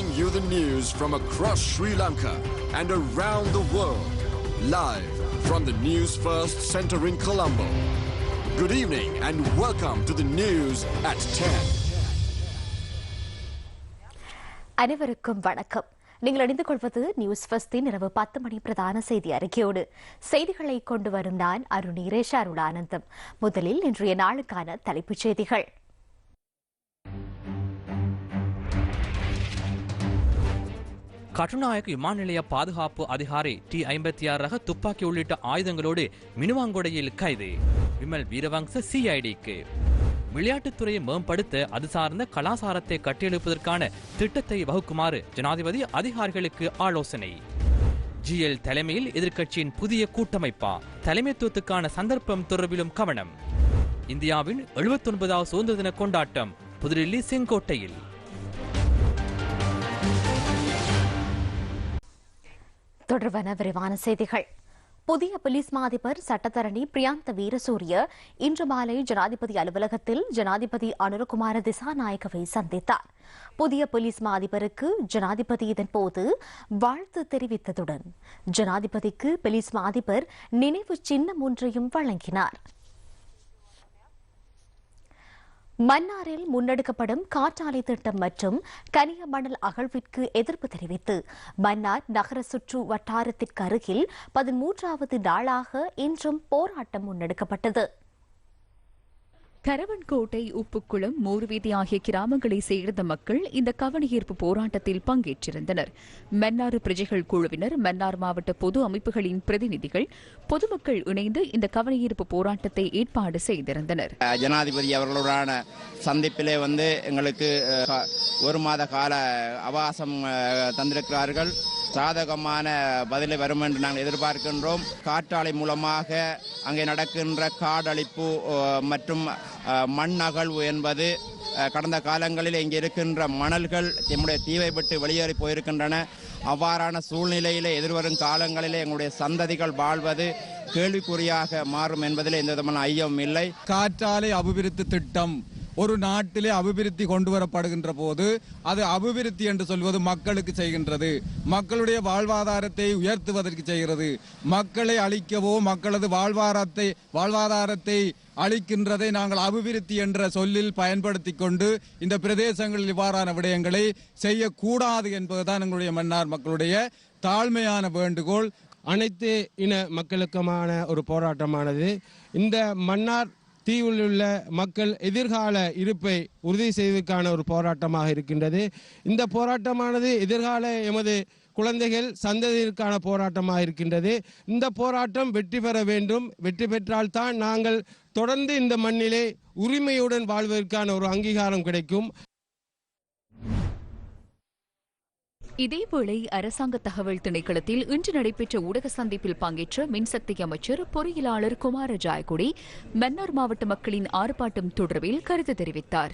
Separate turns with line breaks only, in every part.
bringing you the news from across Sri Lanka and around the world. Live from the News First Center in Colombo. Good evening and welcome to the news at 10.
அனைவருக்கும் வணக்கம் நீங்கள் அணிந்து கொள்வது news ஃபஸ்டின் இரவு பத்து மணி பிரதான செய்தி அறிக்கையோடு செய்திகளை கொண்டு வரும் நான் அருணீரேஷ் அருளானந்தம் முதலில் இன்றைய நாளுக்கான தலைப்புச் செய்திகள்
கட்டுநாயக் விமான நிலைய பாதுகாப்பு அதிகாரி டி ஐம்பத்தி ஆறு ரக துப்பாக்கி உள்ளிட்ட ஆயுதங்களோடு மினுவாங்கொடையில் கைது. விமல் வீரவங்ச சிஐடிக்கு விளையாட்டுத்துறையை மேம்படுத்த அது சார்ந்த கலாசாரத்தை கட்டியெழுப்பதற்கான திட்டத்தை வகுக்குமாறு ஜனாதிபதி அதிகாரிகளுக்கு ஆலோசனை. ஜிஎல் தலைமையில் எதிர்க்கட்சியின் புதிய கூட்டமைப்பா. தலைமைத்துவத்துக்கான சந்தர்ப்பம் தொடர்பிலும் கவனம். இந்தியாவின் எழுபத்தொன்பதாவது சுதந்திர தின கொண்டாட்டம் புதுடில்லி செங்கோட்டையில்.
தொடர்பான விரிவான செய்திகள். புதிய போலீஸ் மா அதிபர் சட்டத்தரணி பிரியாந்த வீரசூரிய இன்று மாலை ஜனாதிபதி அலுவலகத்தில் ஜனாதிபதி அனுரகுமார திசாநாயகவை சந்தித்தார். புதிய போலீஸ் மா அதிபருக்கு ஜனாதிபதி இதன்போது வாழ்த்து தெரிவித்ததுடன் ஜனாதிபதிக்கு போலீஸ் மா அதிபர் நினைவு சின்னம் ஒன்றையும் வழங்கினார். மன்னாரில் முன்னெடுக்கப்படும் காற்றாலை திட்டம் மற்றும் கனிய மணல் அகழ்விற்கு எதிர்ப்பு தெரிவித்து மன்னார் நகர சுற்று வட்டாரத்திற்கு அருகில் பதிமூன்றாவது நாளாக இன்றும் போராட்டம் முன்னெடுக்கப்பட்டது.
கரவன்கோட்டை உப்புக்குளம் மூர்வீதி ஆகிய கிராமங்களைச் சேர்ந்த மக்கள் இந்த கவனஈர்ப்பு போராட்டத்தில் பங்கேற்றிருந்தனர். மன்னார் பிரஜைகள் குழுவினர் மன்னார் மாவட்ட பொது அமைப்புகளின் பிரதிநிதிகள் பொதுமக்கள் இணைந்து இந்த கவனஈர்ப்பு போராட்டத்தை ஏற்பாடு செய்திருந்தனர்.
ஜனாதிபதி அவர்களுடான சந்திப்பிலே வந்து எங்களுக்கு ஒரு மாத கால அவகாசம் தந்திருக்கிறார்கள். சாதகமான பதிலை வரும் என்று நாங்கள் எதிர்பார்க்கின்றோம். காற்றாலை மூலமாக அங்கே நடக்கின்ற காடழிப்பு மற்றும் மண் அகழ்வு என்பது கடந்த காலங்களில் இங்கே இருக்கின்ற மணல்கள் நம்முடைய தீவை விட்டு வெளியேறி போயிருக்கின்றன. அவ்வாறான சூழ்நிலையிலே எதிர்வரும் காலங்களிலே எங்களுடைய சந்ததிகள் வாழ்வது கேள்விக்குறியாக மாறும் என்பதில் எந்த விதமான ஐயமும் இல்லை.
காற்றாலை அபிவிருத்தி திட்டம் ஒரு நாட்டிலே அபிவிருத்தி கொண்டு வரப்படுகின்ற போது அது அபிவிருத்தி என்று சொல்வது மக்களுக்கு செய்கின்றது. மக்களுடைய வாழ்வாதாரத்தை உயர்த்துவதற்கு செய்கிறது. மக்களை அழிக்கவோ மக்களது வாழ்வாதாரத்தை வாழ்வாதாரத்தை அளிக்கின்றதை நாங்கள் அபிவிருத்தி என்ற சொல்லில் பயன்படுத்தி கொண்டு இந்த பிரதேசங்களில் இவ்வாறான விடயங்களை செய்யக்கூடாது என்பதுதான் எங்களுடைய மன்னார் மக்களுடைய தாழ்மையான வேண்டுகோள்.
அனைத்து இன மக்களுக்குமான ஒரு போராட்டமானது. இந்த மன்னார் தீவில் உள்ள மக்கள் எதிர்கால இருப்பை உறுதி செய்வதற்கான ஒரு போராட்டமாக இருக்கின்றது. இந்த போராட்டமானது எதிர்கால எமது குழந்தைகள் சந்ததியிற்கான போராட்டமாக இருக்கின்றது. இந்த போராட்டம் வெற்றி பெற வேண்டும். வெற்றி பெற்றால்தான் நாங்கள் தொடர்ந்து இந்த மண்ணிலே உரிமையுடன் வாழ்வதற்கான ஒரு அங்கீகாரம் கிடைக்கும்.
இதேவேளை அரசாங்க தகவல் திணைக்களத்தில் இன்று நடைபெற்ற ஊடக சந்திப்பில் பங்கேற்ற மின்சக்தி அமைச்சர் பொறியியலாளர் குமார ஜாயகுடி மன்னார் மாவட்ட மக்களின் ஆர்ப்பாட்டம் தொடர்பில் கருத்து தெரிவித்தார்.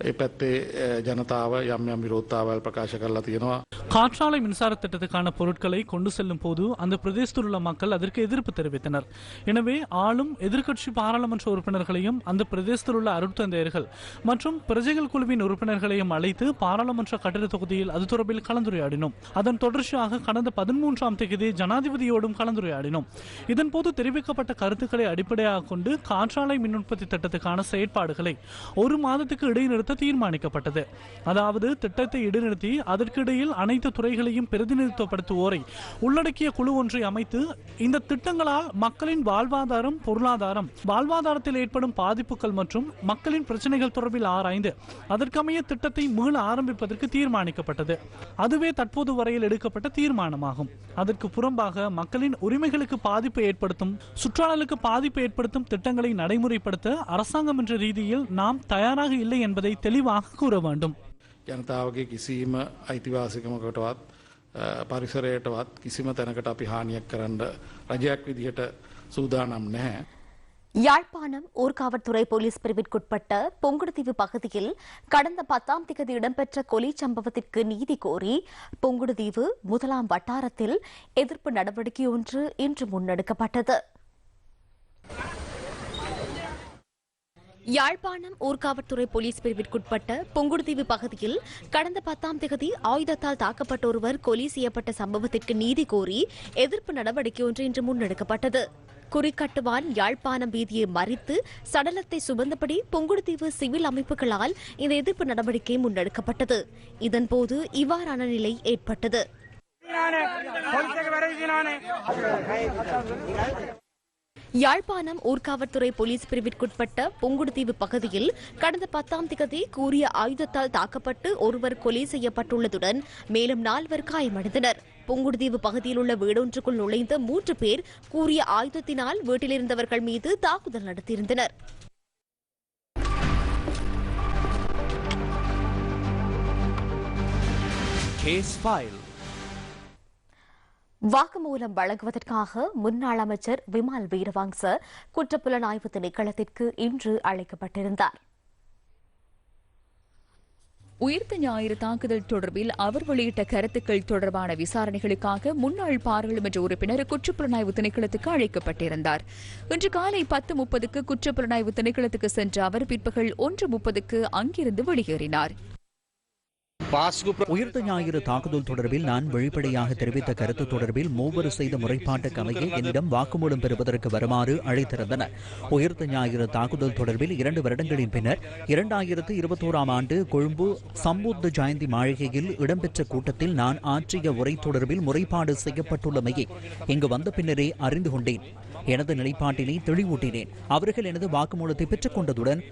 ඒ පැත්තේ අ, ජනතාව යම් යම් විරෝත්තාවල් ප්‍රකාශ කරලා තියෙනවා.
காற்றாலை மின்சார திட்டத்துக்கான பொருட்களை கொண்டு செல்லும் போது அந்த பிரதேசத்தில் உள்ள மக்கள் அதற்கு எதிர்ப்பு தெரிவித்தனர் எனவே ஆளும் எதிர்க்கட்சி பாராளுமன்ற உறுப்பினர்களையும் அந்த பிரதேசத்தில் உள்ள அருட்தந்தையர்கள் மற்றும் பிரஜைகள் குழுவின் உறுப்பினர்களையும் அழைத்து பாராளுமன்ற கட்டிட தொகுதியில் அது தொடர்பில் கலந்துரையாடினோம் அதன் தொடர்ச்சியாக கடந்த பதிமூன்றாம் தேதி ஜனாதிபதியோடும் கலந்துரையாடினோம் இதன் போது தெரிவிக்கப்பட்ட கருத்துக்களை அடிப்படையாக கொண்டு காற்றாலை மின் உற்பத்தி திட்டத்துக்கான செயற்பாடுகளை ஒரு மாதத்துக்கு இடைநிறுத்த தீர்மானிக்கப்பட்டது. அதாவது திட்டத்தை இடைநிறுத்தி அதற்கிடையில் அனைத்து துறைகளையும் பிரதிநிதித்துவப்படுத்துவோரை உள்ளடக்கிய குழு ஒன்றை அமைத்து இந்த திட்டங்களால் மக்களின் வாழ்வாதாரம் பொருளாதாரம் வாழ்வாதாரத்தில் ஏற்படும் பாதிப்புகள் மற்றும் மக்களின் பிரச்சனைகள் தொடர்பில் ஆராய்ந்து அதற்கமைய திட்டத்தை மீள ஆரம்பிப்பதற்கு தீர்மானிக்கப்பட்டது. அதுவே தற்போது வரையில் எடுக்கப்பட்ட தீர்மானமாகும். அதற்கு புறம்பாக மக்களின் உரிமைகளுக்கு பாதிப்பு ஏற்படுத்தும் சுற்றாடலுக்கு பாதிப்பு ஏற்படுத்தும் திட்டங்களை நடைமுறைப்படுத்த அரசாங்கம் என்ற ரீதியில் நாம் தயாராக இல்லை என்பதை தெளிவாக கூற வேண்டும்
ජනතාවගේ කිසිීම අයිතිවාසිකමකටවත් අ, පරිසරයටවත් කිසිම තැනකට අපි හානියක් කරන්න රජයක් විදිහට සූදානම් නැහැ.
யாழ்ப்பாணம் ஊர்காவற்துறை போலீஸ் பிரிவிற்குட்பட்ட பொங்குடுதீவு பகுதியில் கடந்த பத்தாம் திகதி இடம்பெற்ற கொலை சம்பவத்திற்கு நீதி கோரி பொங்குடுதீவு முதலாம் வட்டாரத்தில் எதிர்ப்பு நடவடிக்கை ஒன்று இன்று முன்னெடுக்கப்பட்டது யாழ்ப்பாணம் ஊர்காவற்துறை போலீஸ் பிரிவிற்குட்பட்ட புங்குடுதீவு பகுதியில் கடந்த பத்தாம் தேதி ஆயுதத்தால் தாக்கப்பட்ட ஒருவர் கொலை செய்யப்பட்ட சம்பவத்திற்கு நீதி கோரி எதிர்ப்பு நடவடிக்கை ஒன்று இன்று முன்னெடுக்கப்பட்டது. குறிக்கட்டுவான் யாழ்ப்பாணம் வீதியை மறித்து சடலத்தை சுமந்தபடி புங்குடுதீவு சிவில் அமைப்புகளால் இந்த எதிர்ப்பு நடவடிக்கை முன்னெடுக்கப்பட்டது. இதன்போது இவ்வாறான நிலை ஏற்பட்டது. யாழ்ப்பாணம் ஊர்காவற்துறை போலீஸ் பிரிவிற்குட்பட்ட புங்குடுதீவு பகுதியில் கடந்த பத்தாம் திகதி கூறிய ஆயுதத்தால் தாக்கப்பட்டு ஒருவர் கொலை செய்யப்பட்டுள்ளதுடன் மேலும் நால்வர் காயமடைந்தனர் புங்குடுதீவு பகுதியில் உள்ள வீடொன்றுக்குள் நுழைந்த மூன்று பேர் கூறிய ஆயுதத்தினால் வீட்டிலிருந்தவர்கள் மீது தாக்குதல் நடத்தியிருந்தனர்
Case file.
வாக்குமூலம் வழங்குவதற்காக முன்னாள் அமைச்சர் விமால் வீரவாங்ச குற்றப்புலனாய்வு திணைக்களத்திற்கு இன்று அழைக்கப்பட்டிருந்தார்.
உயிர்த்த ஞாயிறு தாக்குதல் தொடர்பில் அவர் வெளியிட்ட கருத்துக்கள் தொடர்பான விசாரணைகளுக்காக முன்னாள் பாராளுமன்ற உறுப்பினர் குற்றப்புலனாய்வு திணைக்களத்துக்கு அழைக்கப்பட்டிருந்தார். இன்று காலை பத்து முப்பதுக்கு குற்றப்புலனாய்வு திணைக்களத்துக்கு சென்ற அவர் பிற்பகல் ஒன்று முப்பதுக்கு அங்கிருந்து வெளியேறினார்.
உயிர்த்த ஞாயிறு தாக்குதல் தொடர்பில் நான் வெளிப்படையாக தெரிவித்த கருத்து தொடர்பில் மூவர் செய்த முறைப்பாட்டுக்கு அமைய என்னிடம் வாக்குமூலம் பெறுவதற்கு வருமாறு அழைத்திருந்தனர். உயிர்த்த ஞாயிறு தாக்குதல் தொடர்பில் இரண்டு வருடங்களின் பின்னர் இரண்டாயிரத்து இருபத்தோராம் ஆண்டு கொழும்பு சம்புத்த ஜெயந்தி மாளிகையில் இடம்பெற்ற கூட்டத்தில் நான் ஆற்றிய உரை தொடர்பில் முறைப்பாடு செய்யப்பட்டுள்ளமையை இங்கு வந்த பின்னரே அறிந்து கொண்டேன். எனது நிலைப்பாட்டினை தெளிவூட்டினேன். அவர்கள் எனது வாக்குமூலத்தை பெற்றுக் கொண்டதுடன்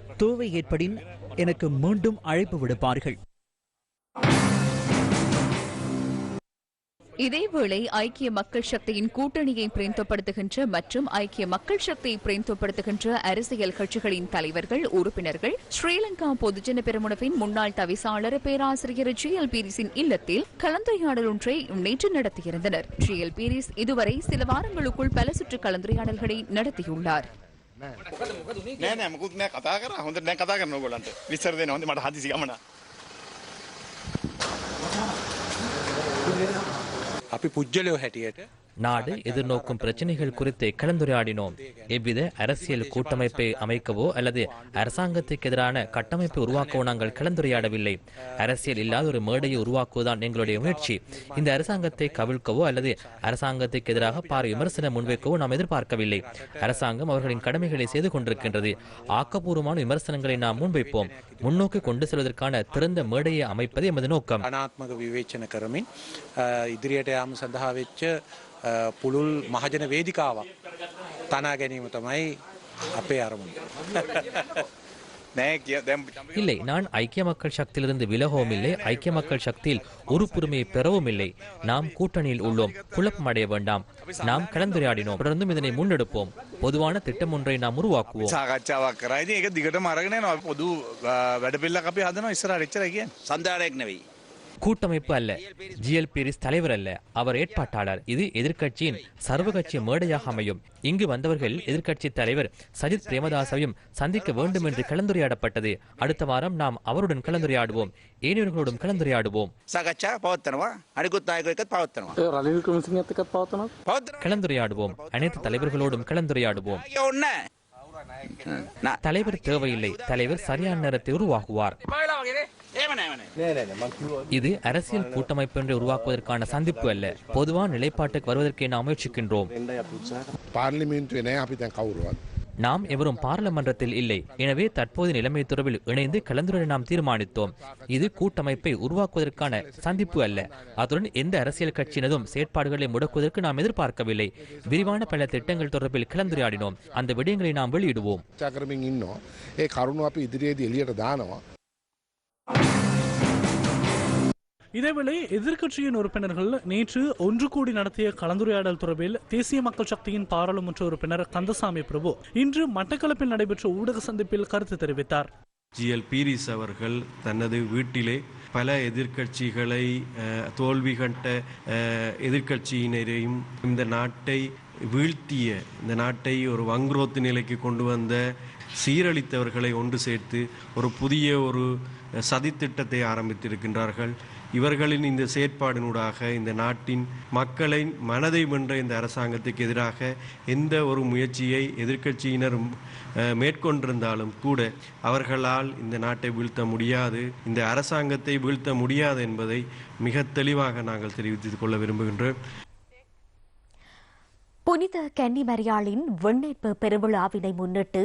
ஏற்படின் எனக்கு மீண்டும் அழைப்பு விடுப்பார்கள்.
இதேவேளை ஐக்கிய மக்கள் சக்தியின் கூட்டணியை பிரேந்தப்படுத்துகின்ற மற்றும் ஐக்கிய மக்கள் சக்தியை பிரேந்தப்படுத்துகின்ற அரசியல் கட்சிகளின் தலைவர்கள் உறுப்பினர்கள் ஸ்ரீலங்கா பொதுஜன பெருமுனவின் முன்னாள் தவிசாளர் பேராசிரியர் ஜி எல் பீரிஸின் இல்லத்தில் கலந்துரையாடல் ஒன்றை நேற்று நடத்தியிருந்தனர் ஜி எல் பீரிஸ் இதுவரை சில வாரங்களுக்குள் பல சுற்று கலந்துரையாடல்களை நடத்தியுள்ளார்
නෑ නෑ මුකුත් නෑ කතා කර හොඳ නෑ කතා කරන ඕගොල්ලන්ට විස්තර දෙන්න හොඳ මට හදිසි ගමන
අපි පුද්ගලයෝ හැටියට
நாடு எதிர்நோக்கும் பிரச்சனைகள் குறித்து கலந்துரையாடினோம். எவ்வித அரசியல் கூட்டமைப்பை அமைக்கவோ அல்லது அரசாங்கத்துக்கு எதிரான கட்டமைப்பை உருவாக்கவோ நாங்கள் கலந்துரையாடவில்லை. அரசியல் இல்லாத ஒரு மேடையை உருவாக்குவதுதான் எங்களுடைய முயற்சி. இந்த அரசாங்கத்தை கவிழ்க்கவோ அல்லது அரசாங்கத்துக்கு எதிராக பார் விமர்சனம் முன்வைக்கவோ நாம் எதிர்பார்க்கவில்லை. அரசாங்கம் அவர்களின் கடமைகளை செய்து கொண்டிருக்கின்றது. ஆக்கப்பூர்வமான விமர்சனங்களை நாம் முன்வைப்போம். முன்னோக்கி கொண்டு செல்வதற்கான திறந்த மேடையை அமைப்பது எமது நோக்கம்.
අනාත්මක විවේචන කරමින් අ, ඉදිරියට යාම සඳහා වෙච්ච අ, පුළුල් මහජන වේදිකාවක් තනා ගැනීම තමයි අපේ අරමුණ.
නෑ කිය දැම්
இல்லை நான் ஐக்கிய மக்கள் சக்தியிலிருந்து விலகவும் இல்லை ஐக்கிய மக்கள் சக்தியில் உறுப்புரிமையை பெறவும் இல்லை நாம் கூட்டணியில் உள்ளோம் குழப்பம் அடைய வேண்டாம் நாம் கலந்துரையாடினோம் தொடர்ந்தும் இதனை முன்னெடுப்போம் பொதுவான திட்டம் ஒன்றை நாம் உருவாக்குவோம்
සාකච්ඡාවක් කරා ඉතින් ඒක දිගටම අරගෙන යනවා පොදු වැඩපිල්ලක් අපි හදනවා ඉස්සරහට එච්චරයි කියන්නේ සන්දානයක් නෙවෙයි
கூட்டமைப்பு அல்ல ஜிஎல் பீரிஸ் தலைவர் அல்ல அவர் ஏற்பாட்டாளர். இது எதிர்க்கட்சியின் சர்வகட்சி மேடையாக அமையும். இங்கு வந்தவர்கள் எதிர்கட்சி தலைவர் சஜித் பிரேமதாசவையும் சந்திக்க வேண்டும் என்று கலந்துரையாடப்பட்டது. அடுத்த வாரம் நாம் அவருடன் கலந்துரையாடுவோம். ஏனையவர்களுடன் கலந்துரையாடுவோம். கலந்துரையாடுவோம். அனைத்து தலைவர்களோடும் கலந்துரையாடுவோம். தலைவர் தேவையில்லை. தலைவர் சரியான நேரத்தை உருவாகுவார் இது அரசியல் கூட்டமைப்பு என்று உருவாக்குவதற்கான சந்திப்பு அல்ல. பொதுவான நிலைப்பாட்டுக்கு வருவதற்கே நாம் முயற்சிக்கின்றோம். நாம் எவரும் பாராளுமன்றத்தில் இல்லை. எனவே தற்போது நிலைமை தொடர்பில் இணைந்து கலந்துரையாட நாம் தீர்மானித்தோம். இது கூட்டமைப்பை உருவாக்குவதற்கான சந்திப்பு அல்ல. அத்துடன் எந்த அரசியல் கட்சியினதும் செயற்பாடுகளை முடக்குவதற்கு நாம் எதிர்பார்க்கவில்லை. விரிவான பல திட்டங்கள் தொடர்பில் கலந்துரையாடினோம். அந்த விடயங்களை நாம் வெளியிடுவோம்.
இதேவேளை எதிர்க்கட்சியின் உறுப்பினர்கள் நேற்று ஒன்று கூடி நடத்திய கலந்துரையாடல் தொடர்பில் தேசிய மக்கள் சக்தியின் பாராளுமன்ற உறுப்பினர் கந்தசாமி பிரபு இன்று மட்டக்களப்பில் நடைபெற்ற ஊடக சந்திப்பில் கருத்து தெரிவித்தார்.
ஜிஎல் பீரிஸ் அவர்கள் தனது வீட்டிலே பல எதிர்க்கட்சிகளை தோல்வி கண்ட எதிர்கட்சியினரையும் எதிர்க்கட்சியினரையும் இந்த நாட்டை வீழ்த்திய இந்த நாட்டை ஒரு வங்குரோத்து நிலைக்கு கொண்டு வந்த சீரழித்தவர்களை ஒன்று சேர்த்து ஒரு புதிய ஒரு சதித்திட்டத்தை ஆரம்பித்திருக்கின்றார்கள். இவர்களின் இந்த செயற்பாடினூடாக இந்த நாட்டின் மக்களின் மனதை வென்ற இந்த அரசாங்கத்துக்கு எதிராக எந்த ஒரு முயற்சியை எதிர்க்கட்சியினரும் மேற்கொண்டிருந்தாலும் கூட அவர்களால் இந்த நாட்டை வீழ்த்த முடியாது இந்த அரசாங்கத்தை வீழ்த்த முடியாது என்பதை மிக தெளிவாக நாங்கள் தெரிவித்துக் கொள்ள விரும்புகின்றோம்.
புனித கன்னிமரியாளின் விண்ணேற்பு பெருவிழாவினை முன்னிட்டு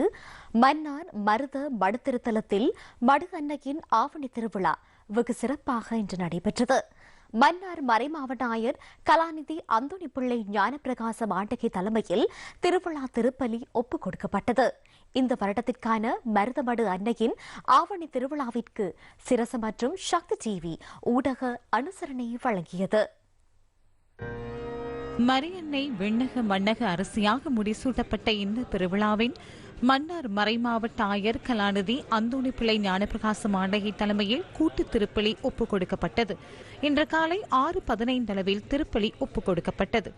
மன்னார் மருத மடுத்திருத்தலத்தில் மடு அன்னையின் ஆவணி திருவிழா வெகு சிறப்பாக இன்று நடைபெற்றது. மன்னார் மறைமாவட்ட ஆயர் கலாநிதி அந்தோணி பிள்ளை ஞானப்பிரகாசம் தலைமையில் திருவிழா திருப்பலி ஒப்புக் கொடுக்கப்பட்டது. இந்த வருடத்திற்கான மருதமடு அன்னையின் ஆவணி திருவிழாவிற்கு சிரச மற்றும் சக்தி ஜீவி ஊடக அனுசரணை வழங்கியது.
மரியன்னை விண்ணக மன்னக அரசியாக முடிசூட்டப்பட்ட இந்த திருவிழாவின் மன்னார் மறைமாவட்ட ஆயர் கலாநிதி அந்தோணி பிள்ளை ஞானப்பிரகாசம் ஆண்டகை தலைமையில் கூட்டு திருப்பலி ஒப்புக் கொடுக்கப்பட்டது. இன்று காலை ஆறு பதினைந்து அளவில் திருப்பலி ஒப்புக் கொடுக்கப்பட்டது.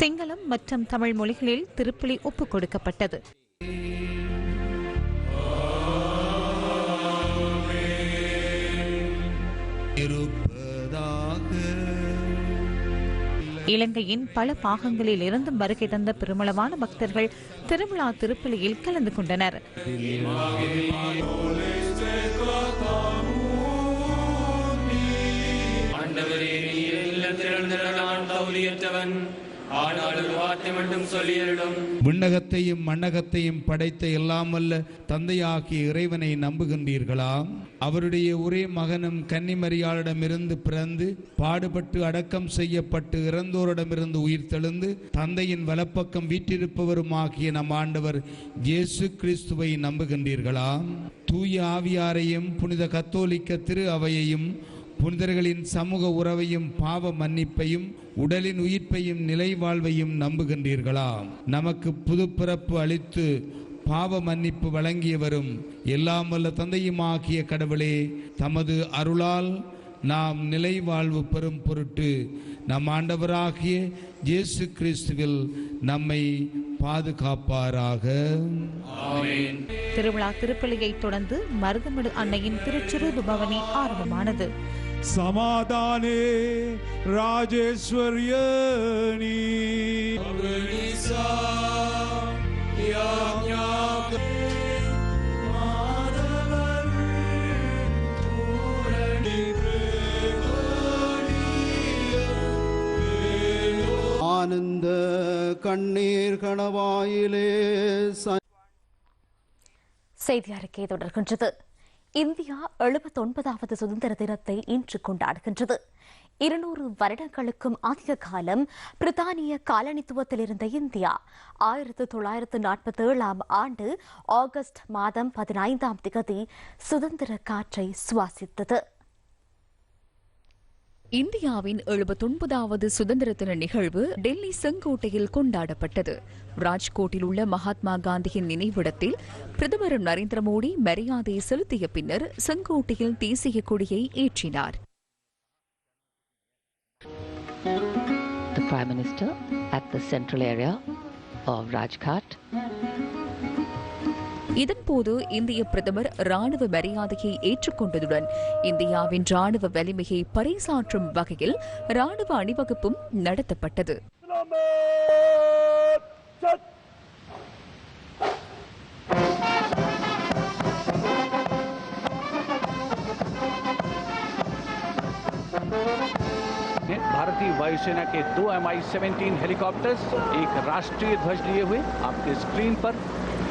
சிங்களம் மற்றும் தமிழ் மொழிகளில் திருப்பலி ஒப்புக் கொடுக்கப்பட்டது. இலங்கையின் பல பாகங்களில் இருந்தும் வருகை தந்த பெருமளவான பக்தர்கள் திருவிழா திருப்பலியில் கலந்து கொண்டனர்.
ஆண்டவரே நீர் தௌலியற்றவன்
விண்ணகத்தையும் மண்ணகத்தையும் படைத்த எல்லாமல்ல தந்தையாகிய இறைவனை நம்புகின்றீர்களா? அவருடைய ஒரே மகனும் கன்னிமரியாளிடமிருந்து பிறந்து பாடுபட்டு அடக்கம் செய்யப்பட்டு இறந்தோரிடமிருந்து உயிர் தெழுந்து தந்தையின் வலப்பக்கம் வீற்றிருப்பவருமாகிய நம் ஆண்டவர் இயேசு கிறிஸ்துவை நம்புகின்றீர்களா? தூய ஆவியாரையும் புனித கத்தோலிக்க திரு அவையையும் புனிதர்களின் சமூக உறவையும் பாவ மன்னிப்பையும் உடலின் உயிர்ப்பையும் நிலை வாழ்வையும் நம்புகின்றீர்களா நமக்கு புதுப்பிறப்பு அளித்து பாவ மன்னிப்பு வழங்கியவரும் எல்லாம் வல்ல தந்தையுமாகிய கடவுளே தமது அருளால் நாம் நிலை வாழ்வு பெறும் பொருட்டு நம் ஆண்டவராகிய இயேசு கிறிஸ்துவில் நம்மை பாதுகாப்பாராக.
திருவிழா திருப்பலியை தொடர்ந்து மருதமடு அன்னையின் திருச்சிறுபு பவனி ஆரம்பமானது.
समाधाने राजेश्वर्यणी
ஆனந்த கண்ணீர் கணவாயிலே ச-
செய்தி அறிக்கை தொடர்கின்றது இந்தியா எழுபத்தொன்பதாவது சுதந்திர தினத்தை இன்று கொண்டாடுகின்றது. இருநூறு வருடங்களுக்கும் அதிக காலம் பிரித்தானிய காலனித்துவத்தில் இருந்த இந்தியா ஆயிரத்து தொள்ளாயிரத்து நாற்பத்தி ஏழாம் ஆண்டு ஆகஸ்ட் மாதம் பதினைந்தாம் திகதி சுதந்திர காற்றை சுவாசித்தது.
இந்தியாவின் எழுபத்தொன்பதாவது சுதந்திர தின நிகழ்வு டெல்லி செங்கோட்டையில் கொண்டாடப்பட்டது ராஜ்கோட்டில் உள்ள மகாத்மா காந்தியின் நினைவிடத்தில் பிரதமர் நரேந்திர மோடி மரியாதை செலுத்திய பின்னர் செங்கோட்டையில் தேசிய கொடியை ஏற்றினார்
the Prime Minister at the central area of Rajghat.
இதன்போது இந்திய பிரதமர் ராணுவ மரியாதையை ஏற்றுக்கொண்டதுடன் இந்தியாவின் ராணுவ வலிமையை பறைசாற்றும் வகையில் ராணுவ அணிவகுப்பும் நடத்தப்பட்டது
भारतीय वायुसेना के दो एम आई सेवेंटीन हेलीकॉप्टर्स एक राष्ट्रीय ध्वज लिए हुए आपके स्क्रीन पर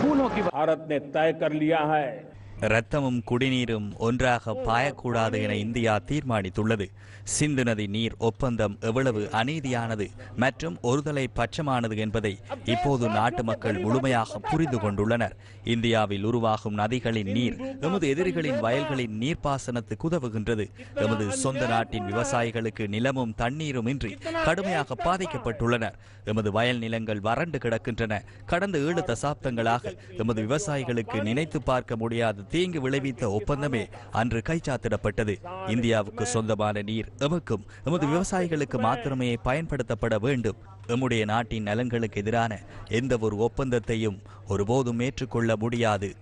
फूलों की
भारत ने तय कर लिया है
இரத்தமும் குடிநீரும் ஒன்றாக பாயக்கூடாது என இந்தியா தீர்மானித்துள்ளது. சிந்து நதி நீர் ஒப்பந்தம் எவ்வளவு அநீதியானது மற்றும் ஒருதலை பட்சமானது என்பதை இப்போது நாட்டு மக்கள் முழுமையாக புரிந்து கொண்டுள்ளனர். இந்தியாவில் உருவாகும் நதிகளின் நீர் எமது எதிரிகளின் வயல்களின் நீர்ப்பாசனத்துக்கு உதவுகின்றது. எமது சொந்த நாட்டின் விவசாயிகளுக்கு நிலமும் தண்ணீரும் இன்றி கடுமையாக பாதிக்கப்பட்டுள்ளனர். எமது வயல் நிலங்கள் வறண்டு கிடக்கின்றன. கடந்த ஏழு தசாப்தங்களாக எமது விவசாயிகளுக்கு நினைத்து பார்க்க முடியாத தீங்கு விளைவித்த ஒப்பந்தமே அன்று கைச்சாத்திடப்பட்டது. இந்தியாவுக்கு சொந்தமான நீர் எமக்கும் எமது விவசாயிகளுக்கு மாத்திரமே பயன்படுத்தப்பட வேண்டும். எம்முடைய நாட்டின் நலன்களுக்கு எதிரான எந்த ஒரு ஒப்பந்தத்தையும் ஒருபோதும் ஏற்றுக்கொள்ள முடியாது.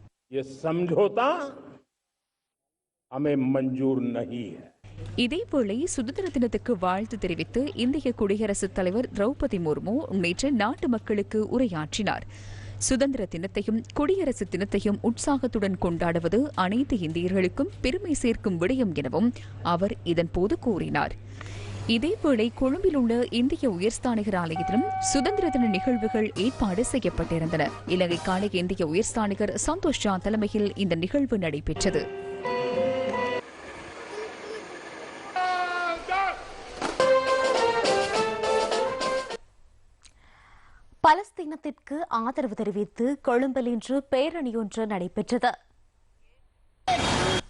மஞ்சூர்
நகி சுதந்திர தினத்துக்கு வாழ்த்து தெரிவித்து இந்திய குடியரசுத் தலைவர் திரௌபதி முர்மு நேற்று நாட்டு மக்களுக்கு உரையாற்றினார். சுதந்திர தினத்தையும் குடியரசு தினத்தையும் உற்சாகத்துடன் கொண்டாடுவது அனைத்து இந்தியர்களுக்கும் பெருமை சேர்க்கும் விடயம் எனவும் அவர் இதன்போது கூறினார். இதேவேளை கொழும்பில் உள்ள இந்திய உயர்ஸ்தானிகர் ஆலயத்திலும் சுதந்திர தின நிகழ்வுகள் ஏற்பாடு செய்யப்பட்டிருந்தன. இலங்கைக்கான இந்திய உயர்ஸ்தானிகர் சந்தோஷ் ஜா தலைமையில் இந்த நிகழ்வு நடைபெற்றது.
பலஸ்தீனத்திற்கு ஆதரவு தெரிவித்து கொழும்பில் இன்று பேரணியொன்று நடைபெற்றது.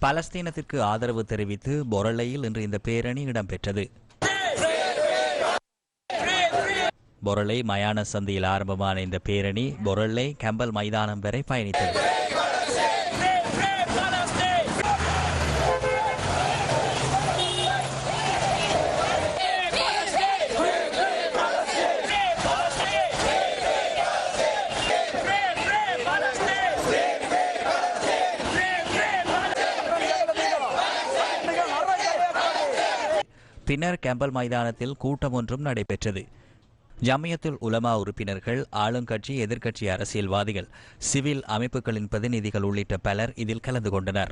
பலஸ்தீனத்திற்கு ஆதரவு தெரிவித்து பொரளையில் இன்று இந்த பேரணி இடம்பெற்றது. பொரளை மயான சந்தையில் ஆரம்பமான இந்த பேரணி பொரளை கம்பல் மைதானம் வரை பயணித்தது. பின்னர் கேம்பல் மைதானத்தில் கூட்டம் ஒன்றும் நடைபெற்றது. ஜமியத்துல் உலமா உறுப்பினர்கள் ஆளுங்கட்சி எதிர்க்கட்சி அரசியல்வாதிகள் சிவில் அமைப்புகளின் பிரதிநிதிகள் உள்ளிட்ட பலர் இதில் கலந்து கொண்டனர்.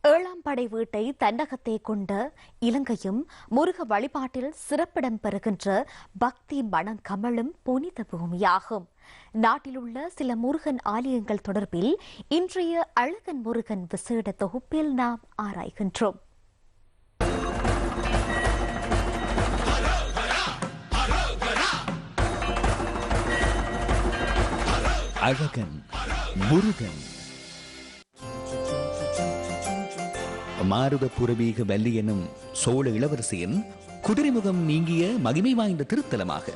ஏழாம் படை வீட்டை தன்னகத்தே கொண்ட இலங்கையும் முருக வழிபாட்டில் சிறப்பிடம் பெறுகின்ற பக்தி மனம் கமலும் புனித பூமியாகும். நாட்டிலுள்ள சில முருகன் ஆலயங்கள் தொடர்பில் இன்றைய அழகன் முருகன் விசேட தொகுப்பில் நாம் ஆராய்கின்றோம்.
அழகன் முருகன். மாருத புரவீக வல்லி எனும் சோழ இளவரசியின் குதிரைமுகம் நீங்கிய மகிமை வாய்ந்த திருத்தலமாக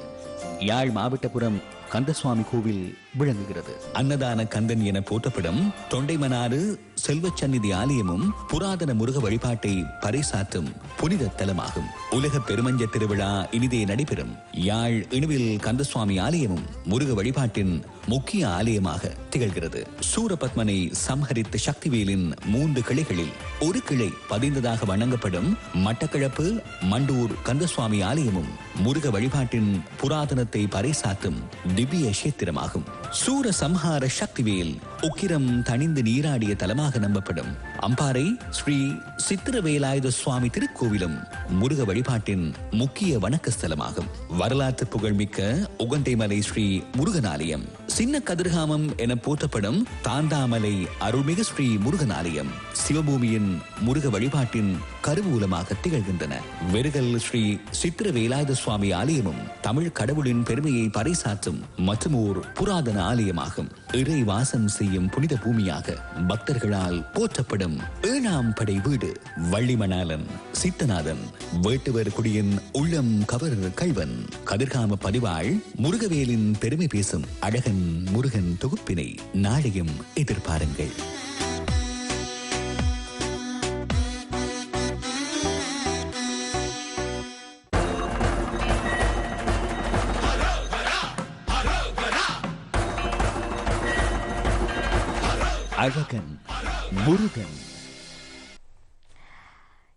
யாழ் மாவட்டபுரம் கந்தசுவாமி கோவில் விளங்குகிறது. அன்னதான கந்தன் என போற்றப்படும் தொண்டைமனாறு செல்வச்சந்நிதி ஆலயமும் புராதன முருக வழிபாட்டை பறைசாற்றும் புனித தலமாகும். உலக பெருமஞ்ச திருவிழா இனிதே நடைபெறும். யாழ் இணுவில் கந்தசுவாமி ஆலயமும் முருக வழிபாட்டின் முக்கிய ஆலயமாக திகழ்கிறது. சூரபத்மனை சம்ஹரித்த சக்திவேலின் மூன்று கிளைகளில் ஒரு கிளை பதிந்ததாக வணங்கப்படும் மட்டக்கிழப்பு மண்டூர் கந்தசுவாமி ஆலயமும் முருக வழிபாட்டின் புராதனத்தை பறைசாற்றும் திவ்ய கஷேத்திரமாகும். සූර සම්හාර ශක්තිවේල් உக்கிரம் தணிந்து நீராடிய தலமாக நம்பப்படும் அம்பாறை ஸ்ரீ சித்திரவேலாயுத சுவாமி திருக்கோவிலும் முருக வழிபாட்டின் முக்கிய வணக்க ஸ்தலமாகும் வரலாற்று புகழ்மிக்க உகந்தைமலை ஸ்ரீ முருகனாலயம். சின்ன கதிர்காமம் என போற்றப்படும் தாந்தாமலை அருள்மிகு ஸ்ரீ முருகன் ஆலயம் சிவபூமியின் முருக வழிபாட்டின் கருவூலமாக திகழ்கின்றன. வெறுகல் ஸ்ரீ சித்திரவேலாயுத சுவாமி ஆலயமும் தமிழ் கடவுளின் பெருமையை பறைசாற்றும் மற்றும் ஓர் புராதன ஆலயமாகும். இறை வாசம் செய்யும் புனித பூமியாக பக்தர்களால் போற்றப்படும் ஏழாம் படை வீடு வள்ளிமணாலன் சித்தநாதன் வேட்டுவர் குடியின் உள்ளம் கவர் கைவன் கதிர்காம பதிவாள் முருகவேலின் பெருமை பேசும் அழகன் முருகன் தொகுப்பினை நாளையும் எதிர்பாருங்கள். முருகன்.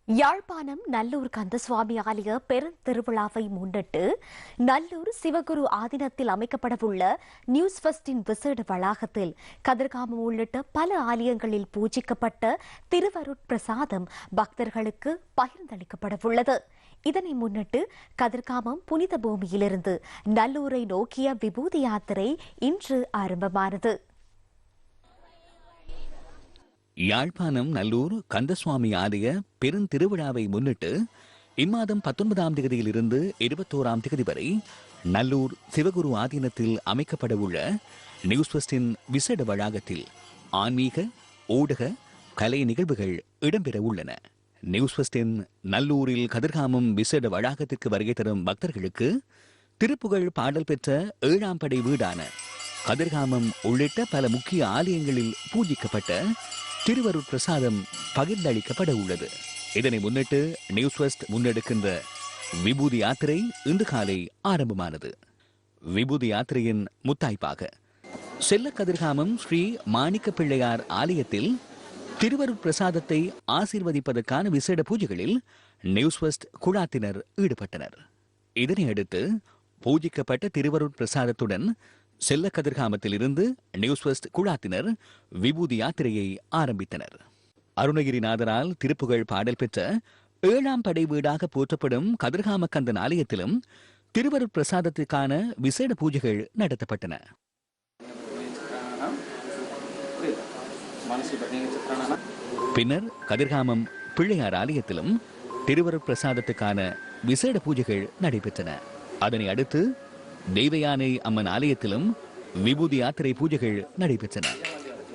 யாழ்ப்பாணம் நல்லூர் கந்தசுவாமி ஆலய பெருந்திருவிழாவை முன்னிட்டு நல்லூர் சிவகுரு ஆதீனத்தில் அமைக்கப்படவுள்ள நியூஸ் ஃபஸ்டின் விசேட வளாகத்தில் கதிர்காமம் உள்ளிட்ட பல ஆலயங்களில் பூஜிக்கப்பட்ட திருவருட்பிரசாதம் பக்தர்களுக்கு பகிர்ந்தளிக்கப்படவுள்ளது. இதனை முன்னிட்டு கதிர்காமம் புனித பூமியிலிருந்து நல்லூரை நோக்கிய விபூதி யாத்திரை இன்று ஆரம்பமானது.
யாழ்ப்பாணம் நல்லூர் கந்தசுவாமி ஆலய பெருந்திருவிழாவை முன்னிட்டு இம்மாதம் பத்தொன்பதாம் தேதியிலிருந்து இருபத்தோராம் தேதி வரை நல்லூர் சிவகுரு ஆதீனத்தில் அமைக்கப்பட உள்ள நியூஸ் ஃபஸ்டின் விசேட வளாகத்தில் ஆன்மீக ஊடக கலை நிகழ்வுகள் இடம்பெற உள்ளன. நியூஸ் ஃபஸ்டின் நல்லூரில் கதிர்காமம் விசேட வளாகத்திற்கு வருகை தரும் பக்தர்களுக்கு திருப்புகழ் பாடல் பெற்ற ஏழாம் படை வீடான கதிர்காமம் உள்ளிட்ட பல முக்கிய ஆலயங்களில் பூஜிக்கப்பட்ட திருவருட் பிரசாதம் பகிர்ந்தளிக்கப்பட உள்ளது இதனை முன்னிட்டு நியூஸ் வெஸ்ட் முன்னெடுக்கின்ற விபூதி யாத்திரை இன்று காலை ஆரம்பமானது. விபூதி யாத்திரையின் முத்தாய்ப்பாக. செல்ல கதிர்காமம் ஸ்ரீ மாணிக்க பிள்ளையார் ஆலயத்தில் திருவருட் பிரசாதத்தை ஆசீர்வதிப்பதற்கான விசேட பூஜைகளில் நியூஸ் வெஸ்ட் குழாத்தினர் ஈடுபட்டனர். இதனை அடுத்து பூஜிக்கப்பட்ட திருவருட் பிரசாதத்துடன் செல்ல கதிர்காமத்திலிருந்து நியூஸ் வெஸ்ட் குழாத்தினர் விபூதி யாத்திரையை ஆரம்பித்தனர். அருணகிரிநாதரால் திருப்புகழ் பாடல் பெற்ற ஏழாம் படை வீடாக போற்றப்படும் கதிர்காம கந்தன் ஆலயத்திலும் திருவருட் பிரசாதத்திற்கான விசேட பூஜைகள் நடத்தப்பட்டன. பின்னர் கதிர்காமம் பிள்ளையார் ஆலயத்திலும் திருவருட் பிரசாதத்துக்கான விசேட பூஜைகள் நடைபெற்றன. அதனை அடுத்து தெய்வயானை அம்மன் ஆலயத்திலும் விபூதி யாத்திரை பூஜைகள் நடைபெற்றன.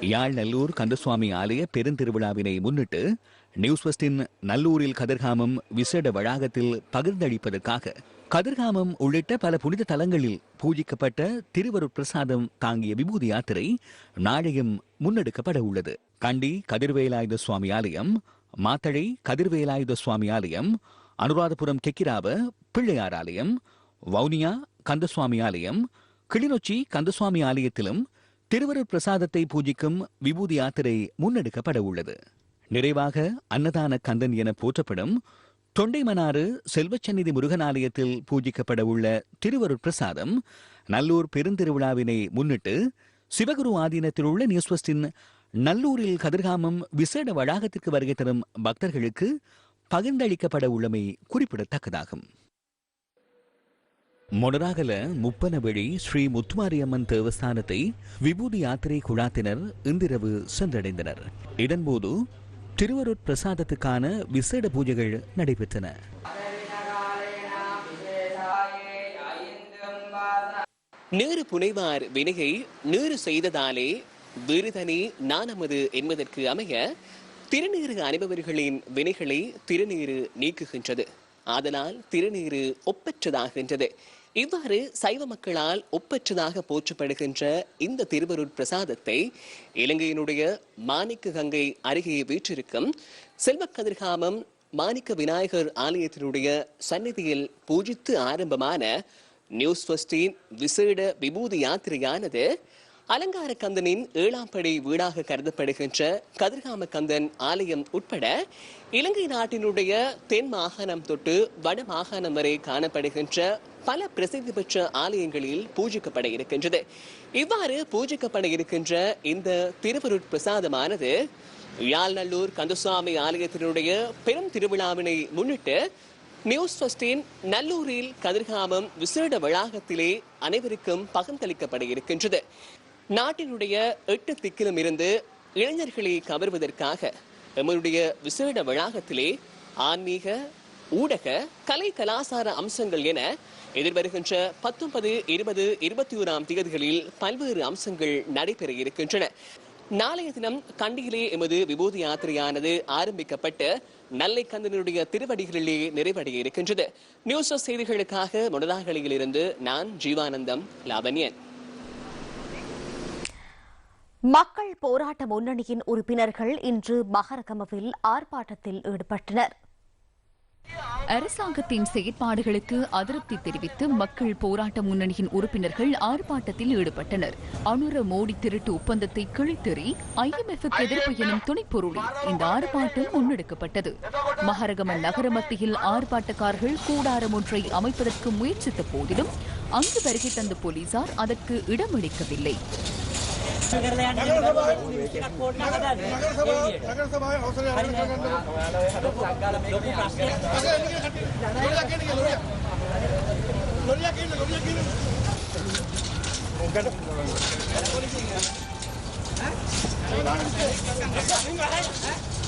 யாழ் நல்லூர் கந்தசுவாமி ஆலய பெருந்திருவிழாவினை முன்னிட்டு நியூஸ் வெஸ்டின் நல்லூரில் கதிர்காமம் விசேட வளாகத்தில் பகிர்ந்தளிப்பதற்காக கதிர்காமம் உள்ளிட்ட பல புனித தலங்களில் பூஜிக்கப்பட்ட திருவருட் பிரசாதம் தாங்கிய விபூதி யாத்திரை நாளையும் முன்னெடுக்கப்பட உள்ளது. கண்டி கதிர்வேலாயுத சுவாமி ஆலயம் மாத்தளை கதிர்வேலாயுத சுவாமி ஆலயம் அனுராதபுரம் கெக்கிராவ பிள்ளையார் ஆலயம் வவுனியா கந்தசுவாமி ஆலயம் கிளிநொச்சி கந்தசுவாமி ஆலயத்திலும் திருவருட் பிரசாதத்தை பூஜிக்கும் விபூதி யாத்திரை முன்னெடுக்கப்பட உள்ளது. நிறைவாக அன்னதான கந்தன் என போற்றப்படும் தொண்டைமனாறு செல்வச்சந்நிதி முருகன் ஆலயத்தில் பூஜிக்கப்பட உள்ள திருவருட் பிரசாதம் நல்லூர் பெருந்திருவிழாவினை முன்னிட்டு சிவகுரு ஆதீனத்தில் உள்ள நியூஸ்வஸ்டின் நல்லூரில் கதிர்காமம் விசேட வளாகத்திற்கு வருகை தரும் பக்தர்களுக்கு பகிர்ந்தளிக்கப்பட உள்ளமை குறிப்பிடத்தக்கதாகும். மொனராகல முப்பனவெளி ஸ்ரீ முத்துமாரியம்மன் தேவஸ்தானத்தை விபூதி யாத்திரை குழாத்தினர் இன்றிரவு சென்றடைந்தனர். இதன்போது திருவருட் பிரசாதத்துக்கான விசேட பூஜைகள் நடைபெற்றன.
நேரு புனைவார் வினையை நேரு செய்ததாலே விருதனே நானமது என்பதற்கு அமைய திருநீறு அனுபவர்களின் வினைகளை திருநீறு நீக்குகின்றது. ஆதலால் திருநீறு ஒப்பற்றதாகின்றது. இவ்வாறு சைவ மக்களால் ஒப்பற்றதாக போற்றப்படுகின்ற இந்த திருவருட் பிரசாதத்தை இலங்கையினுடைய மாணிக்க கங்கை அருகே வீற்றிருக்கும் செல்வக்கதிர்காமம் மாணிக்க விநாயகர் ஆலயத்தினுடைய சந்நிதியில் பூஜித்து ஆரம்பமான நியூஸ் ஃபஸ்டின் விசேட விபூதி யாத்திரையானது அலங்கார கந்தனின் ஏழாம் படை வீடாக கருதப்படுகின்ற கதிர்காம கந்தன் ஆலயம் உட்பட இலங்கை நாட்டினுடைய தென் மாகாணம் தொட்டு வட மாகாணம் வரை காணப்படுகின்ற பல பிரசித்தி பெற்ற ஆலயங்களில் பூஜிக்கப்பட இருக்கின்றது. இவ்வாறு பூஜிக்கப்பட இருக்கின்ற இந்த திருவருட்பிரசாதமானது யாழ்நல்லூர் கந்தசுவாமி ஆலயத்தினுடைய பெரும் திருவிழாவினை முன்னிட்டு நியூஸ் ஃபஸ்டின் நல்லூரில் கதிர்காமம் விசேட வளாகத்திலே அனைவருக்கும் பகிர்ந்தளிக்கப்பட இருக்கின்றது. நாட்டினுடைய எட்டு திக்கிலும் இருந்து இளைஞர்களை கவர்வதற்காக எம்முடைய விசேட வளாகத்திலே ஆன்மீக ஊடக கலை கலாசார அம்சங்கள் என எதிர்வருகின்ற பத்தொன்பது இருபது இருபத்தி ஓராம் தேதிகளில் பல்வேறு அம்சங்கள் நடைபெற இருக்கின்றன. நாளைய தினம் கண்டியிலே எமது விபூதி யாத்திரையானது ஆரம்பிக்கப்பட்டு நல்லை கந்தனுடைய திருவடிகளிலே நிறைவடைய இருக்கின்றது. நியூஸ் செய்திகளுக்காக முனதாகலியில் இருந்து நான் ஜீவானந்தம் லாவண்யன்.
மக்கள் போராட்ட முன்னணியின் உறுப்பினர்கள் இன்று மகரகமவில் ஆர்ப்பாட்டத்தில் ஈடுபட்டனர்.
அரசாங்கத்தின் செயற்பாடுகளுக்கு அதிருப்தி தெரிவித்து மக்கள் போராட்ட முன்னணியின் உறுப்பினர்கள் ஆர்ப்பாட்டத்தில் ஈடுபட்டனர். அனுர மோடி திருட்டு ஒப்பந்தத்தை கிழித்தெறி ஐஎம்எஃப் எதிர்ப்பு எனும் துணைப்பொருளில் இந்த ஆர்ப்பாட்டம் முன்னெடுக்கப்பட்டது. மகரகம நகர மத்தியில் ஆர்ப்பாட்டக்காரர்கள் கூடாரம் ஒன்றை அமைப்பதற்கு முயற்சித்த போதிலும் அங்கு வருகை தந்த போலீசார் அதற்கு இடமளிக்கவில்லை.
ඔකට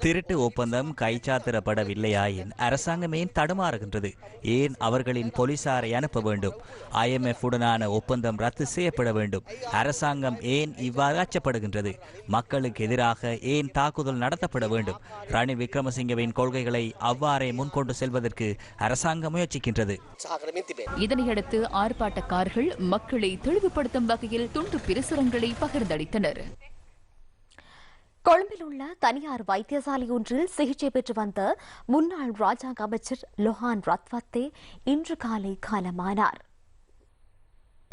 திருட்டு ஒப்பந்தம் கைச்சாத்திரப்படவில்லையாயின் அரசாங்கமே தடுமாறுகின்றது. ஏன் அவர்களின் போலீசாரை அனுப்ப வேண்டும்? ஐஎம்எஃப் உடனான ஒப்பந்தம் ரத்து செய்யப்பட வேண்டும். அரசாங்கம் ஏன் இவ்வாறு அச்சப்படுகின்றது? மக்களுக்கு எதிராக ஏன் தாக்குதல் நடத்தப்பட வேண்டும்? ரணில் விக்ரமசிங்கவின் கொள்கைகளை அவ்வாறே முன்கொண்டு செல்வதற்கு அரசாங்கம் முயற்சிக்கின்றது.
இதனையடுத்து ஆர்ப்பாட்டக்காரர்கள் மக்களை தெளிவுபடுத்தும் வகையில் துண்டு பிரசுரங்களை பகிர்ந்தளித்தனர்.
கொழும்பில் உள்ள தனியார் வைத்தியசாலை ஒன்றில் சிகிச்சை பெற்று வந்த முன்னாள் ராஜாங்க அமைச்சர் லொஹான் ரத்வத்தே இன்று காலை காலமானார்.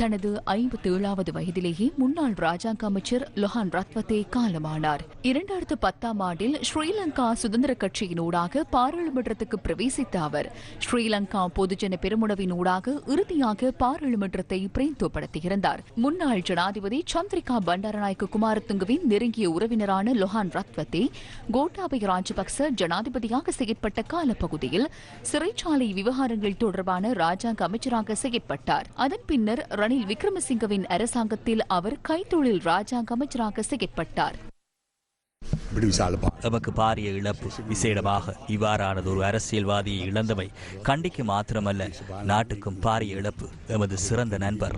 தனது ஐம்பத்தி ஏழாவது வயதிலேயே முன்னாள் ராஜாங்க அமைச்சர் லொஹான் ரத்வத்தே காலமானார். இரண்டாயிரத்து பத்தாம் ஆண்டில் ஸ்ரீலங்கா சுதந்திர கட்சியினூடாக பாராளுமன்றத்துக்கு பிரவேசித்த அவர் ஸ்ரீலங்கா பொதுஜன பெருமுனவினூடாக இறுதியாக பாராளுமன்றத்தை பிரேந்தோப்படுத்தியிருந்தார் முன்னாள் ஜனாதிபதி சந்திரிகா பண்டாரநாயக்க குமாரத்துங்குவின் நெருங்கிய உறவினரான லொஹான் ரத்வத்தே கோட்டாபய ராஜபக்ச ஜனாதிபதியாக செயற்பட்ட காலப்பகுதியில் சிறைச்சாலை விவகாரங்கள் தொடர்பான ராஜாங்க அமைச்சராக செயற்பட்டார். அதன் பின்னர் ரணில் விக்ரமசிங்கவின் அரசாங்கத்தில் அவர் கைத்தொழில் ராஜாங்க அமைச்சராக செயற்பட்டார்
எமக்கு பாரிய இழப்பு விசேடமாக இவ்வாறானது ஒரு அரசியல்வாதியை இழந்தவை கண்டிக்கு மாத்திரமல்ல நாட்டுக்கும் பாரிய இழப்பு எமது சிறந்த நண்பர்.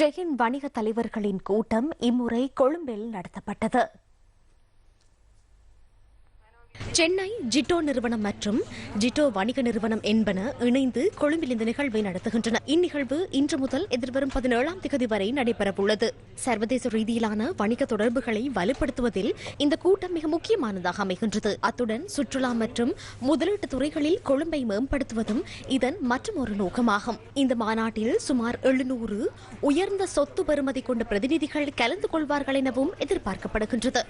ஜெயின் வணிக தலைவர்களின் கூட்டம் இம்முறை கொழும்பில் நடத்தப்பட்டது. சென்னை ஜிட்டோ நிறுவனம் மற்றும் ஜிட்டோ வணிக நிறுவனம் என்பன இணைந்து கொழும்பில் இந்த நிகழ்வை நடத்துகின்றன. இந்நிகழ்வு இன்று முதல் எதிர்வரும் பதினேழாம் திகதி வரை நடைபெறவுள்ளது. சர்வதேச ரீதியிலான வணிக தொடர்புகளை வலுப்படுத்துவதில் இந்த கூட்டம் மிக முக்கியமானதாக அமைகின்றது. அத்துடன் சுற்றுலா மற்றும் முதலீட்டு துறைகளில் கொழும்பை மேம்படுத்துவதும் இதன் மற்றொரு நோக்கமாகும். இந்த மாநாட்டில் சுமார் எழுநூறு உயர்ந்த சொத்து பெறுமதி கொண்ட பிரதிநிதிகள் கலந்து கொள்வார்கள் எனவும் எதிர்பார்க்கப்படுகின்றது.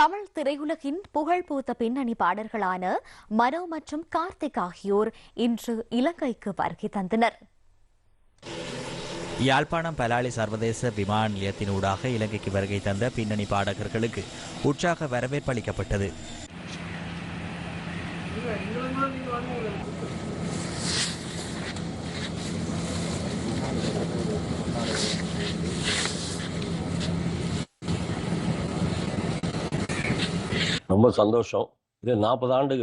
தமிழ் திரையுலகின் புகழ்பூத்த பின்னணி பாடல்களான மனோ மற்றும் கார்த்திக் ஆகியோர் இன்று இலங்கைக்கு வருகை தந்தனர்.
யாழ்ப்பாணம் பலாலி சர்வதேச விமான நிலையத்தினூடாக இலங்கைக்கு வருகை தந்த பின்னணி பாடகர்களுக்கு உற்சாக வரவேற்பு அளிக்கப்பட்டது.
ரொம்ப சந்தோஷம். இது நாற்பது ஆண்டு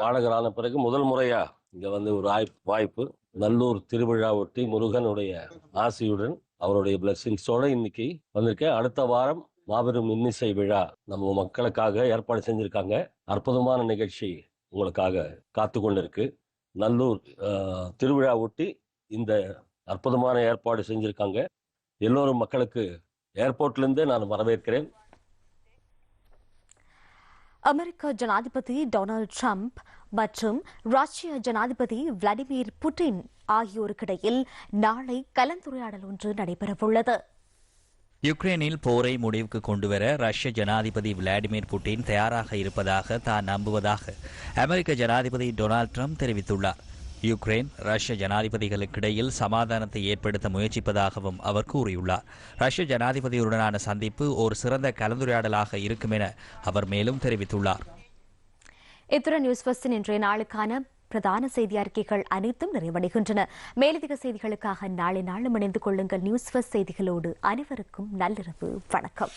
பாடகரான பிறகு முதல் முறையா இங்க வந்து ஒரு வாய்ப்பு. நல்லூர் திருவிழா ஒட்டி முருகனுடைய ஆசையுடன் அவருடைய பிளெஸிங்ஸோட இன்னைக்கு வந்திருக்கேன். அடுத்த வாரம் மாபெரும் இன்னிசை விழா நம்ம மக்களுக்காக ஏற்பாடு செஞ்சிருக்காங்க. அற்புதமான நிகழ்ச்சி உங்களுக்காக காத்து கொண்டிருக்கு நல்லூர் திருவிழா ஒட்டி இந்த அற்புதமான ஏற்பாடு செஞ்சிருக்காங்க. எல்லோரும் மக்களுக்கு ஏர்போர்ட்ல இருந்தே நான் வரவேற்கிறேன்.
அமெரிக்க ஜனாதிபதி டொனால்ட் ட்ரம்ப் மற்றும் ரஷ்ய ஜனாதிபதி விளாடிமிர் புட்டின் ஆகியோருக்கிடையில் நாளை கலந்துரையாடல் ஒன்று நடைபெறவுள்ளது.
யுக்ரைனில் போரை முடிவுக்கு கொண்டுவர ரஷ்ய ஜனாதிபதி விளாடிமிர் புட்டின் தயாராக இருப்பதாக தான் நம்புவதாக அமெரிக்க ஜனாதிபதி டொனால்ட் ட்ரம்ப் தெரிவித்துள்ளார். யுக்ரைன் ரஷ்ய ஜனாதிபதிகளுக்கிடையில் சமாதானத்தை ஏற்படுத்த முயற்சிப்பதாகவும் அவர் கூறியுள்ளார். ரஷ்ய ஜனாதிபதியுடனான சந்திப்பு ஒரு சிறந்த கலந்துரையாடலாக இருக்கும் என அவர் மேலும் தெரிவித்துள்ளார்.
இத்துடன் நியூஸ் ஃபர்ஸ்டின் இன்றைய நாளுக்கான பிரதான செய்தி அறிக்கைகள் அனைத்தும் நிறைவடைகின்றன. மேலதிக செய்திகளுக்காக நாளை நாளும் இணைந்து கொள்ளுங்கள். நியூஸ் செய்திகளோடு அனைவருக்கும் நள்ளிரவு வணக்கம்.